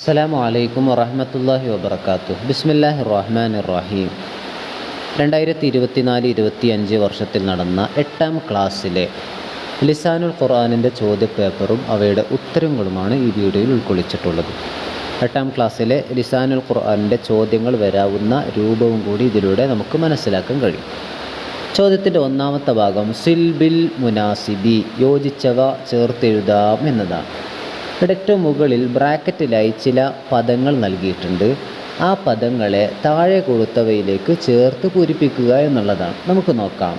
അസ്സലാമു അലൈക്കും വറഹമത്തല്ലാഹി വബർക്കാത്തു ബിസ്മില്ലാഹി റഹ്മാൻ റഹീം രണ്ടായിരത്തി ഇരുപത്തിനാല് ഇരുപത്തി അഞ്ച് വർഷത്തിൽ നടന്ന എട്ടാം ക്ലാസ്സിലെ ലിസാനുൽ ഖുർആാനിന്റെ ചോദ്യപേപ്പറും അവയുടെ ഉത്തരങ്ങളുമാണ് ഈ വീഡിയോയിൽ ഉൾക്കൊള്ളിച്ചിട്ടുള്ളത്. എട്ടാം ക്ലാസ്സിലെ ലിസാനുൽ ഖുർആാനിന്റെ ചോദ്യങ്ങൾ വരാവുന്ന രൂപവും കൂടി ഇതിലൂടെ നമുക്ക് മനസ്സിലാക്കാൻ കഴിയും. ചോദ്യത്തിന്റെ ഒന്നാമത്തെ ഭാഗം സിൽബിൽ മുനാസിബി യോജിച്ചവ ചേർത്തെഴുതാം എന്നതാണ്. ഏറ്റവും മുകളിൽ ബ്രാക്കറ്റിലായി ചില പദങ്ങൾ നൽകിയിട്ടുണ്ട്. ആ പദങ്ങളെ താഴെ കൊടുത്തവയിലേക്ക് ചേർത്ത് പൂരിപ്പിക്കുക എന്നുള്ളതാണ്. നമുക്ക് നോക്കാം.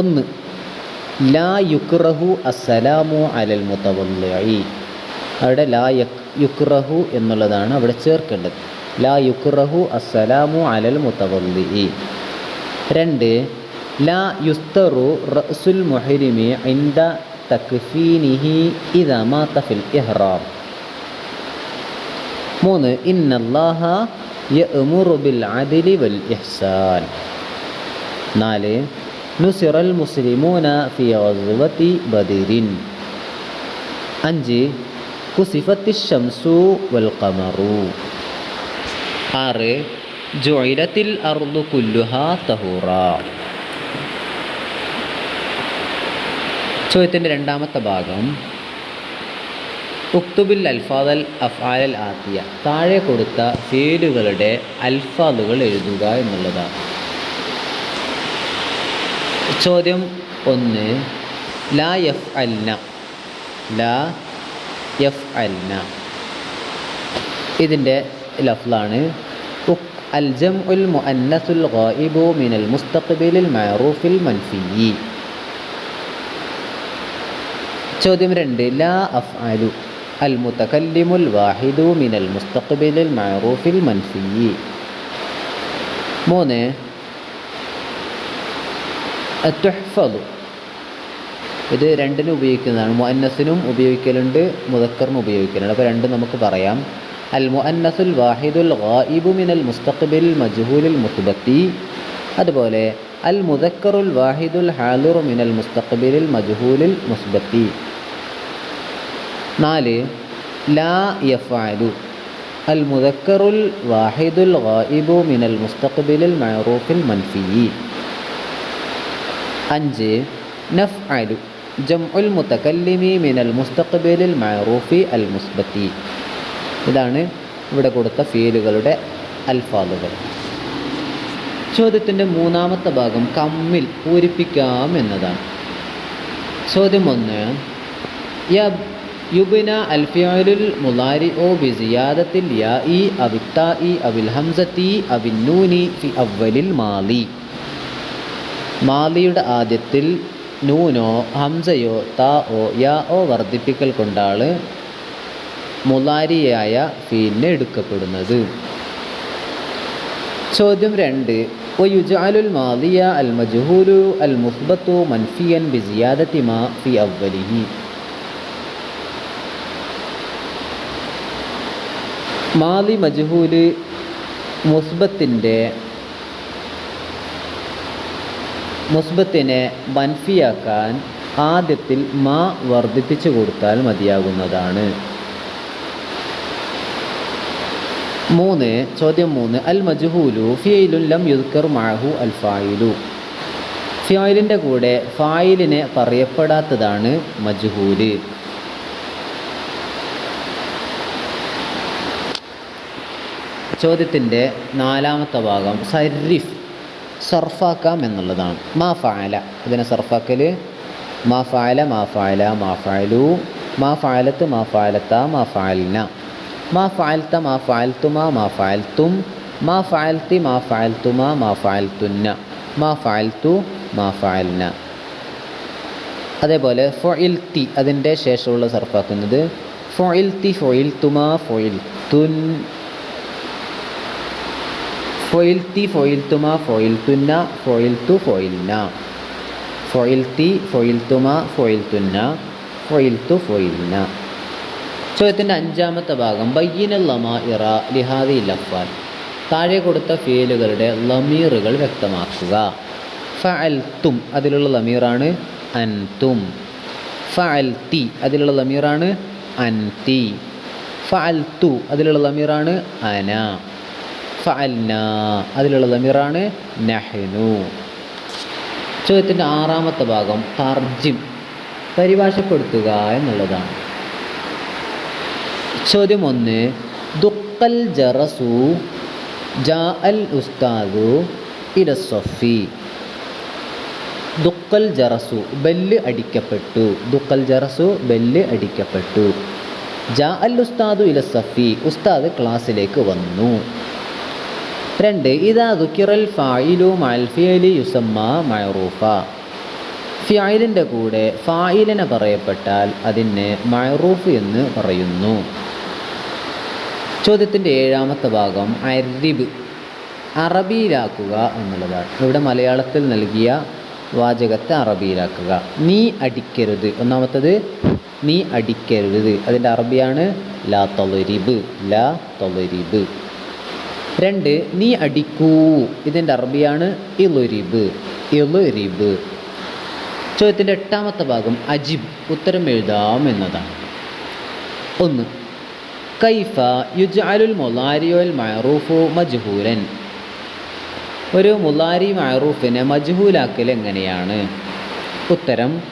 ഒന്ന് ലാ യുക്റഹു അസലാമു അലൽ മുത്തവല്ലി അവിടെ ലാ യക് യുക്റഹു എന്നുള്ളതാണ് അവിടെ ചേർക്കേണ്ടത്. ലാ യുക്റഹു അസലാമു അലൽ മുത്തവല്ലി രണ്ട് ലാ യുസ്തറു റസുൽ മുഹരിമി ഇന്ദ തക്ഫീനിഹി ഇദാ മാത ഫിൽ ഇഹ്റാം മൂന്ന് ഇന്നല്ലാഹ യഅ്മുറു ബിൽ അദ്ലി വൽ ഇഹ്സാൻ നാല് നുസിറൽ മുസ്ലിമൂന ഫി ഗസ്വതി ബദിരിൻ അഞ്ച് കുസിഫത്തി ഷംസു വൽ ഖമറു ആറ് ജുഇലത്തിൽ അർദു കുല്ലുഹ തഹൂറ ചോദ്യത്തിന്റെ രണ്ടാമത്തെ ഭാഗം ഉക്തുബിൽ അൽഫാദൽ അഫ്ആലൽ ആത്തിയ. താഴെ കൊടുത്ത പേരുകളുടെ അൽഫാദുകൾ എഴുതുക എന്നുള്ളതാണ്. ചോദ്യം ഒന്ന് ലാ എഫ് അൽന ലാ എഫ് അൽന ഇതിന്റെ ലഫ്ലാണ് അൽജം ഉൽ മുഅന്നസുൽ ഗായിബു മിനൽ മുസ്തഖ്ബിലിൽ മഅറൂഫിൽ മൻഫിയി. ചോദ്യം രണ്ട്. ലാ അഫ് അഫ്അലു അൽ മുത്തക്കല്ലിമുൽ വാഹിദു മിനൽ മുസ്തഖബിലിൽ മഅറൂഫിൽ മൻഫിയി മൂന്ന്. തുഹ്ഫദു ഇത് രണ്ടിനും ഉപയോഗിക്കുന്നതാണ്. മുഅന്നസിനും ഉപയോഗിക്കലുണ്ട് മുദക്കറിനും ഉപയോഗിക്കലുണ്ട്. അപ്പോൾ രണ്ടും നമുക്ക് പറയാം. അൽ മുഅന്നസുൽ വാഹിദുൽ ഗായിബു മിനൽ മുസ്തഖ്ബിൽ മജ്ഹൂലിൽ മുസ്ബത്തി അതുപോലെ അൽ മുദക്കറുൽ വാഹിദുൽ ഹാലുർ മിനൽ മുസ്തഖബിലിൽ മജ്ഹൂലിൽ മുസ്ബത്തി. നാല് ലാ യഫാലു അൽ മുദക്കറുൽ വാഹിദുൽ ഗായിബു മിനൽ മുസ്തഖ്ബിലിൽ മഅറൂഫിൽ മൻഫിയി അഞ്ച് നഫ് അലു ജംഉൽ മുത്തക്കല്ലിമി മിനൽ മുസ്തഖ്ബിലിൽ മഅറൂഫി അൽ മുസ്ബത്തി. ഇതാണ് ഇവിടെ കൊടുത്ത ഫീലുകളുടെ അൽഫാദുകൾ. ചോദ്യത്തിന്റെ മൂന്നാമത്തെ ഭാഗം കമ്മിൽ പൂരിപ്പിക്കാം എന്നതാണ്. ചോദ്യം ഒന്ന് യുബിന അൽഫിയാലുൽ മുലാരി ഓ ബിസിയാദത്തിൽ യാ ഇ അവിത്ത ഇ അവിൽ ഹംസത്തി അവിന്നൂനി ഫി അവലിൽ മാലി. മാലിയുടെ ആദ്യത്തിൽ നൂനോ ഹംസയോ താ ഓ യാ ഓ വർദ്ധിപ്പിക്കൽ കൊണ്ടാണ് മുലാരിയായ ഫീലിനെ എടുക്കപ്പെടുന്നത്. ചോദ്യം രണ്ട്. ويجعل മാലിയ അൽ മജ്ഹൂലു അൽ بزيادة മൻഫിയൻ ബിസിയാദത്തി മാ ഫി അവലിഹി മാലി മജ്ഹൂൽ മുസ്ബത്തിന്റെ മുസ്ബത്തിനെ മൻഫിയാക്കാൻ ആദ്യത്തിൽ മാ വർദ്ധിപ്പിച്ചു കൊടുത്താൽ മതിയാകുന്നതാണ്. മൂന്ന് ചോദ്യം മൂന്ന്. അൽ മജ്ഹൂലു ഫിയയിലു ലം യുദ്ക്കർ മാഹു അൽ ഫായിലു. ഫിയോയിലിന്റെ കൂടെ ഫായിലിനെ പറയപ്പെടാത്തതാണ് മജ്ഹൂൽ. ചോദ്യത്തിന്റെ നാലാമത്തെ ഭാഗം സരിഫ് സർഫാക്കാം എന്നുള്ളതാണ്. മാ ഫായല ഇതിനെ സർഫാക്കൽ മാ ഫായല മാ ഫായല മാ ഫായലു മാ ഫായലത്ത് മാ ഫായലത്ത മാ ഫായലിന മാ ഫായൽത്ത മാ ഫായൽത്തുമ മാ ഫായൽത്തും മാ ഫായൽത്തി മാ ഫായൽത്തുമ മാ ഫായൽത്തുന്ന മാ ഫായൽത്തു മാ ഫായലിന അതേപോലെ ഫൊയിൽത്തി അതിന്റെ ശേഷമുള്ള സർഫാക്കുന്നത്. ഫൊയിൽത്തി തി ഫൊയിൽ തുമ ഫൊയിൽ തുൻ ഫൊയിൽ തി ഫൊയിൽ തുമ ഫൊയിൽന തുന്ന ഫൊയിൽ തു ഫൊയിൽന ചോദ്യത്തിന്റെ അഞ്ചാമത്തെ ഭാഗം ബയ്യന ലമ ഇറ ലിഹാദി ലഫാൽ താഴെ കൊടുത്ത ഫീലുകളുടെ ലമീറുകൾ വ്യക്തമാക്കുക. ഫഅൽത്തും അതിലുള്ള ലമീറാണ് അൻതും. ഫഅൽത്തി അതിലുള്ള ലമീറാണ് അൻതി. ഫ ഫഅൽതു അതിലുള്ള ലമീറാണ് അന. ഫഅൽന. അതിലുള്ള ദമീറാണ് നഹ്നു. ചോദ്യത്തിന്റെ ആറാമത്തെ ഭാഗം തർജിം പരിഭാഷപ്പെടുത്തുക എന്നുള്ളതാണ്. ചോദ്യം ഒന്ന് ദുക്കൽ ജറസു ജാ അൽ ഉസ്താദു ഇരസൊഫി ദുക്കൽ ജറസു ബെല്ല് അടിക്കപ്പെട്ടു. ദുക്കൽ ജറസു ബെല്ല് അടിക്കപ്പെട്ടു. ജാ അൽ ഉസ്താദു ഇലസഫി ഉസ്താദ് ക്ലാസ്സിലേക്ക് വന്നു. രണ്ട് ഇതാ ദുക്കിറൽ ഫായിലു മൽഫിയലി യുസമ്മ മയറൂഫ ഫിയായിലിന്റെ കൂടെ ഫായിലിനെ പറയപ്പെട്ടാൽ അതിനെ മയറൂഫ് എന്ന് പറയുന്നു. ചോദ്യത്തിന്റെ ഏഴാമത്തെ ഭാഗം അരിബ് അറബിയിലാക്കുക എന്നുള്ളതാണ്. ഇവിടെ മലയാളത്തിൽ നൽകിയ വാചകത്തെ അറബിയിലാക്കുക. നീ അടിക്കരുത്. ഒന്നാമത്തത് നീ അടിക്കരുത്. അതിന്റെ അറബിയാണ് ലാ തൊലരിബ് ലാ തൊളരിബ്. രണ്ട് നീ അടിക്കൂ. ഇതിന്റെ അറബിയാണ് ഇളുരിബ് ഇളുരിബ് ചോദ്യത്തിന്റെ എട്ടാമത്തെ ഭാഗം അജിബ്. ഉത്തരം എഴുതാം എന്നതാണ്. ഒന്ന് കൈഫ യുജ് അലുൽ മൊലാരിയോൽ മയറൂഫു മജ്ഹൂലൻ. ഒരു മുലാരി മയറൂഫിനെ മജ്ഹൂലാക്കൽ എങ്ങനെയാണ്? ഉത്തരം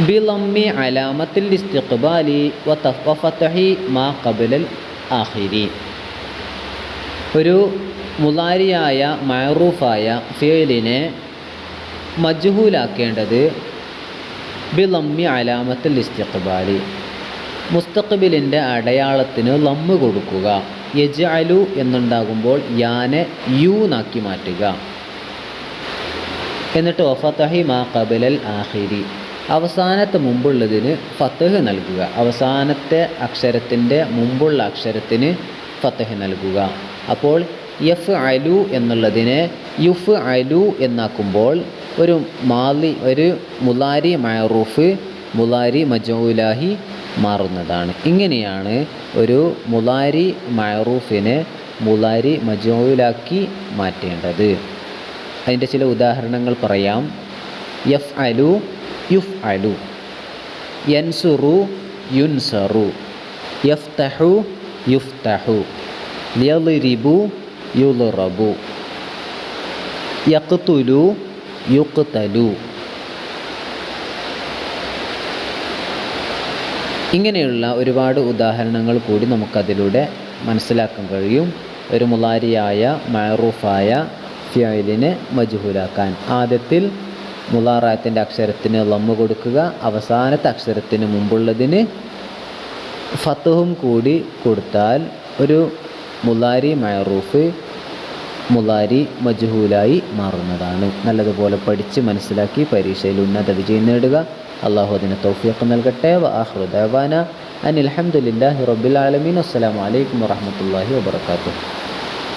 ബിലമ്മി അലാമത്തിൽ ഇസ്തിഖ്ബാലി വ വഫത്തഹി മാ കബിലൽ ആഹിരി ഒരു മുതാരിയായ മാറൂഫായ ഫേലിനെ മജ്ഹൂലാക്കേണ്ടത് ബിലമ്മി അലാമത്തിൽ ഇസ്തിഖ്ബാലി. മുസ്തഖബിലിന്റെ അടയാളത്തിന് ലമ്മ് കൊടുക്കുക. യജ് അലു എന്നുണ്ടാകുമ്പോൾ യാനെ യു നാക്കി മാറ്റുക. എന്നിട്ട് ഒഫത്തഹി മാ കബിലൽ ആഹിരി അവസാനത്തെ മുമ്പുള്ളതിന് ഫത്തഹ് നൽകുക. അവസാനത്തെ അക്ഷരത്തിന്റെ മുമ്പുള്ള അക്ഷരത്തിന് ഫത്തഹ് നൽകുക. അപ്പോൾ യഫ് അലു എന്നുള്ളതിനെ യുഫ് അലു എന്നാക്കുമ്പോൾ ഒരു മാലി ഒരു മുലാരി മാറൂഫ് മുലാരി മജൂലാഹി മാറുന്നതാണ്. ഇങ്ങനെയാണ് ഒരു മുലാരി മാറൂഫിനെ മുലാരി മജൂലാക്കി മാറ്റേണ്ടത്. അതിന്റെ ചില ഉദാഹരണങ്ങൾ പറയാം. യഫ് അലു യുഫ് അലു യൻസുറു യുൻസറു. യഫ്തഹു യുഫ്തഹു. യളിരിബു യുളറബു യക്തുലു യുക്തലു ഇങ്ങനെയുള്ള ഒരുപാട് ഉദാഹരണങ്ങൾ കൂടി നമുക്കതിലൂടെ മനസ്സിലാക്കാൻ കഴിയും. ഒരു മുലാരിയായ മയറൂഫായ ഫിയലിനെ മജുഹുലാക്കാൻ. ആദ്യത്തിൽ മുലാറായത്തിന്റെ അക്ഷരത്തിന് ലമ്മ് കൊടുക്കുക. അവസാനത്തെ അക്ഷരത്തിന് മുമ്പുള്ളതിന് ഫത്തുഹും കൂടി കൊടുത്താൽ ഒരു മുലാരി മയറൂഫ് മുലാരി മജ്ഹൂലായി മാറുന്നതാണ്. നല്ലതുപോലെ പഠിച്ച് മനസ്സിലാക്കി പരീക്ഷയിൽ ഉന്നത വിജയം നേടുക. അള്ളാഹു അതിന് തൗഫീഖ് നൽകട്ടെ. വാഹൃദാന ഹംദുലില്ലാഹി റബ്ബിൽ ആലമീൻ. അസ്സലാമു അലൈക്കും വറഹ്മത്തുള്ളാഹി വബറകാതുഹു.